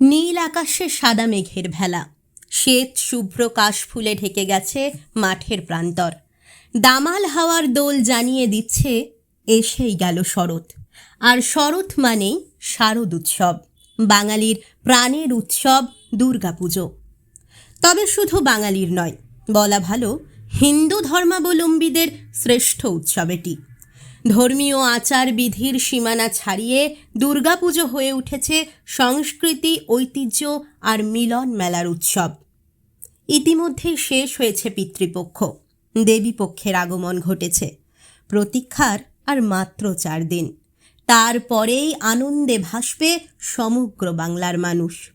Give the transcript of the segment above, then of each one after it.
নীল আকাশে সাদা মেঘের ভেলা। শ্বেত শুভ্র কাশফুলে ঢেকে গেছে মাঠের প্রান্তর। দামাল হাওয়ার দোল জানিয়ে দিচ্ছে, এসেই গেল শরৎ। আর শরৎ মানেই শারদ উৎসব, বাঙালির প্রাণের উৎসব দুর্গাপুজো তবে শুধু বাঙালির নয়, বলা ভালো হিন্দু ধর্মাবলম্বীদের শ্রেষ্ঠ উৎসব এটি। ধর্মীয় আচার বিধির সীমানা ছাড়িয়ে দুর্গাপুজো হয়ে উঠেছে সংস্কৃতি, ঐতিহ্য আর মিলন মেলার উৎসব। ইতিমধ্যেই শেষ হয়েছে পিতৃপক্ষ। দেবীপক্ষের আগমন ঘটেছে। প্রতীক্ষার আর মাত্র চার দিন। তারপরেই আনন্দে ভাসবে সমগ্র বাংলার মানুষ।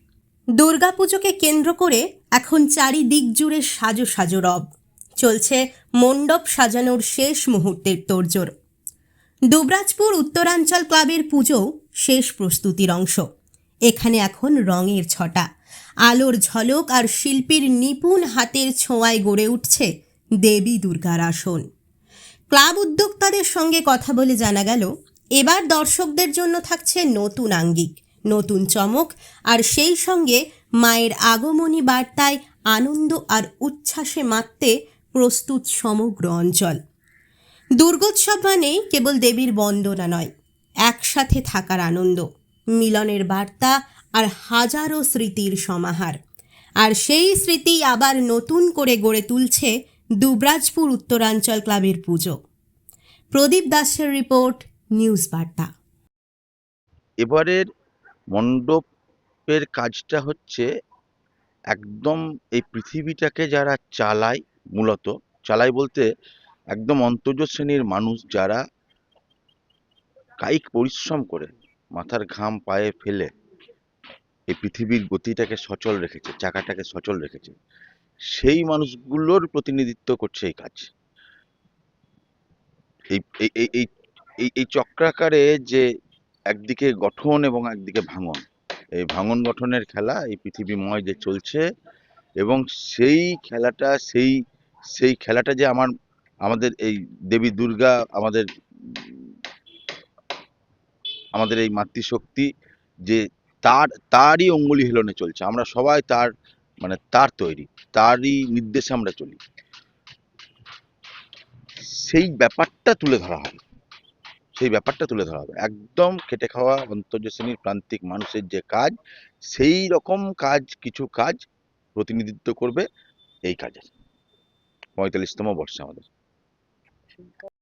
দুর্গাপুজোকে কেন্দ্র করে এখন চারিদিক জুড়ে সাজো সাজো রব। চলছে মণ্ডপ সাজানোর শেষ মুহূর্তের তোড়জোড়। দুবরাজপুর উত্তরাঞ্চল ক্লাবের পুজো শেষ প্রস্তুতির অংশ। এখানে এখন রঙের ছটা। আলোর ঝলক আর শিল্পীর নিপুণ হাতের ছোঁয়ায় গড়ে উঠছে দেবী দুর্গার আসন। ক্লাব উদ্যোক্তাদের সঙ্গে কথা বলে জানা গেল, এবার দর্শকদের জন্য থাকছে নতুন আঙ্গিক, নতুন চমক আর সেই সঙ্গে মায়ের আগমনী বার্তায় আনন্দ আর উচ্ছ্বাসে মাততে প্রস্তুত সমগ্র অঞ্চল। দুর্গোৎসব মানে কেবল দেবীর বন্দনা নয়, একসাথে থাকার আনন্দ, মিলনের বার্তা আর হাজারো স্মৃতির সমাহার। আর সেই স্মৃতি আবার নতুন করে গড়ে তুলছে দুবরাজপুর উত্তরাঞ্চল ক্লাবের পুজো। প্রদীপ দাসের রিপোর্ট, নিউজ বার্তা। এবারের মণ্ডপের কাজটা হচ্ছে একদম এই পৃথিবীটাকে যারা চালায়, মূলত, চালায় বলতে একদম অন্তর্জ শ্রেণির মানুষ যারা কায়িক পরিশ্রম করে মাথার ঘাম পায়ে ফেলে এই পৃথিবীর গতিটাকে সচল রেখেছে, চাকাটাকে সচল রেখেছে, সেই মানুষগুলোর প্রতিনিধিত্ব করছে এই কাজ। এই এই এই এই চক্রাকারে যে একদিকে গঠন এবং একদিকে ভাঙন, এই ভাঙন গঠনের খেলা এই পৃথিবীময় যে চলছে এবং সেই খেলাটা, সেই সেই খেলাটা যে আমার আমাদের এই দেবী দুর্গা আমাদের আমাদের এই মাতৃশক্তি যে তার, তারই অঙ্গুলি হিলনে চলছে। আমরা সবাই তার মানে তার তৈরি, তারই নির্দেশে আমরা চলি। সেই ব্যাপারটা তুলে ধরা হবে। সেই ব্যাপারটা তুলে ধরা হবে। একদম খেটে খাওয়া অন্তর্য শ্রেণির প্রান্তিক মানুষের যে কাজ, সেই রকম কাজ, কিছু কাজ প্রতিনিধিত্ব করবে এই কাজের। পঁয়তাল্লিশতম বর্ষে আমাদের। Washington